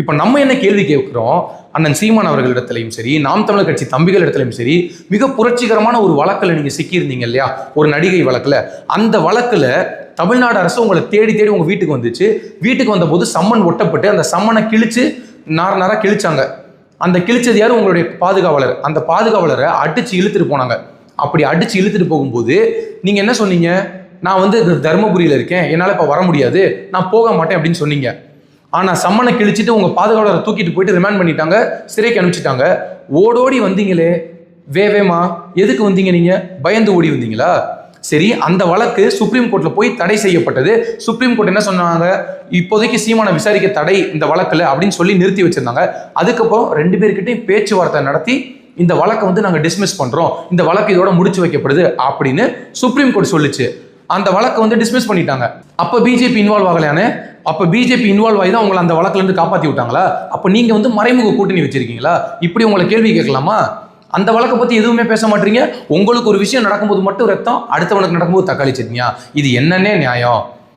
இப்போ நம்ம என்ன கேள்வி கேட்குறோம்? அண்ணன் சீமான் அவர்களிடத்திலையும் சரி நாம் தமிழர் கட்சி தம்பிகள் இடத்துலையும் சரி மிக புரட்சிகரமான ஒரு வழக்கில் நீங்கள் சிக்கியிருந்தீங்க இல்லையா? ஒரு நடிகை வழக்கில். அந்த வழக்கில் தமிழ்நாடு அரசு உங்களை தேடி தேடி உங்கள் வீட்டுக்கு வந்துச்சு. வீட்டுக்கு வந்தபோது சம்மன் ஒட்டப்பட்டு அந்த சம்மனை கிழிச்சு நார நாராக கிழிச்சாங்க. அந்த கிழிச்சது யார்? உங்களுடைய பாதுகாவலர். அந்த பாதுகாவலரை அடித்து இழுத்துட்டு போனாங்க. அப்படி அடித்து இழுத்துட்டு போகும்போது நீங்கள் என்ன சொன்னீங்க? நான் வந்து தருமபுரியில் இருக்கேன். என்னால் இப்போ வர முடியாது. நான் போக மாட்டேன் அப்படின்னு சொன்னீங்க. ஆனால் சம்மனை கிழிச்சிட்டு உங்கள் பாதுகாவலரை தூக்கிட்டு போயிட்டு ரிமாண்ட் பண்ணிட்டாங்க சிறைக்கு அனுப்பிச்சிட்டாங்க. ஓடோடி வந்தீங்களே வேவேமா எதுக்கு வந்தீங்க நீங்கள் பயந்து ஓடி வந்தீங்களா? சரி அந்த வழக்கு சுப்ரீம் கோர்ட்டில் போய் தடை செய்யப்பட்டது. சுப்ரீம் கோர்ட் என்ன சொன்னாங்க? இப்போதைக்கு சீமானை விசாரிக்க தடை இந்த வழக்கில் அப்படின்னு சொல்லி நிறுத்தி வச்சுருந்தாங்க. அதுக்கப்புறம் ரெண்டு பேர்கிட்டையும் பேச்சுவார்த்தை நடத்தி இந்த வழக்கை வந்து நாங்கள் டிஸ்மிஸ் பண்ணுறோம் இந்த வழக்கு இதோட முடிச்சு வைக்கப்படுது அப்படின்னு சுப்ரீம் கோர்ட் சொல்லுச்சு. அந்த வழக்கை வந்து டிஸ்மிஸ் பண்ணிட்டாங்க. அப்போ பிஜேபி இன்வால்வ் ஆகலையானே? அப்போ பிஜேபி இன்வால்வ் ஆகி தான் உங்களை அந்த வழக்குலருந்து காப்பாற்றி விட்டாங்களா? அப்போ நீங்கள் வந்து மறைமுக கூட்டணி வச்சிருக்கீங்களா? இப்படி உங்களை கேள்வி கேட்கலாமா? அந்த வழக்கை பற்றி எதுவுமே பேச மாட்டீங்க. உங்களுக்கு ஒரு விஷயம் நடக்கும்போது மட்டும் ரத்தம் அடுத்தவனுக்கு நடக்கும்போது தக்காளி சட்னியா? இது என்னன்னே நியாயம்.